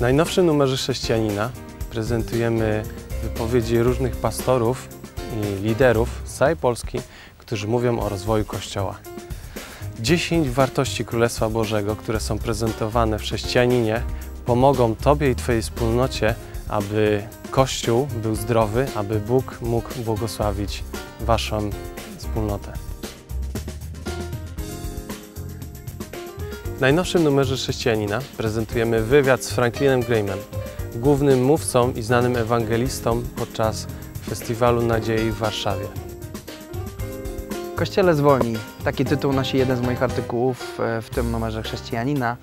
W najnowszym numerze Chrześcijanina prezentujemy wypowiedzi różnych pastorów i liderów z całej Polski, którzy mówią o rozwoju Kościoła. 10 wartości Królestwa Bożego, które są prezentowane w chrześcijaninie, pomogą Tobie i Twojej wspólnocie, aby Kościół był zdrowy, aby Bóg mógł błogosławić Waszą wspólnotę. W najnowszym numerze Chrześcijanina prezentujemy wywiad z Franklinem Grahamem, głównym mówcą i znanym ewangelistą podczas Festiwalu Nadziei w Warszawie. Kościele zwolni. Taki tytuł nosi jeden z moich artykułów e, w tym numerze Chrześcijanina.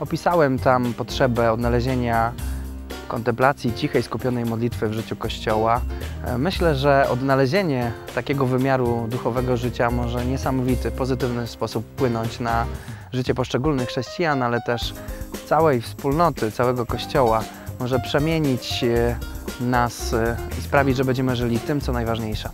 Opisałem tam potrzebę odnalezienia kontemplacji, cichej, skupionej modlitwy w życiu Kościoła. E, Myślę, że odnalezienie takiego wymiaru duchowego życia może niesamowity, pozytywny sposób płynąć na życie poszczególnych chrześcijan, ale też całej wspólnoty, całego Kościoła. Może przemienić e, nas e, i sprawić, że będziemy żyli tym, co najważniejsze.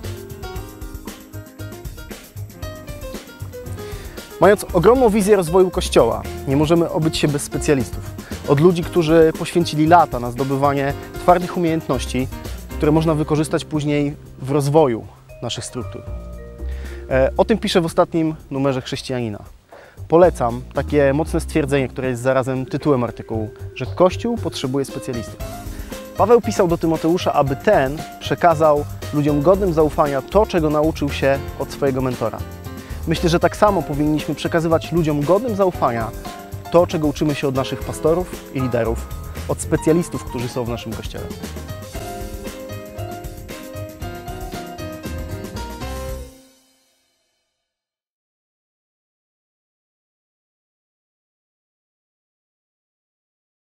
Mając ogromną wizję rozwoju Kościoła, nie możemy obyć się bez specjalistów. Od ludzi, którzy poświęcili lata na zdobywanie twardych umiejętności, które można wykorzystać później w rozwoju naszych struktur. E, O tym piszę w ostatnim numerze Chrześcijanina. Polecam takie mocne stwierdzenie, które jest zarazem tytułem artykułu, że Kościół potrzebuje specjalistów. Paweł pisał do Tymoteusza, aby ten przekazał ludziom godnym zaufania to, czego nauczył się od swojego mentora. Myślę, że tak samo powinniśmy przekazywać ludziom godnym zaufania to, czego uczymy się od naszych pastorów i liderów, od specjalistów, którzy są w naszym kościele.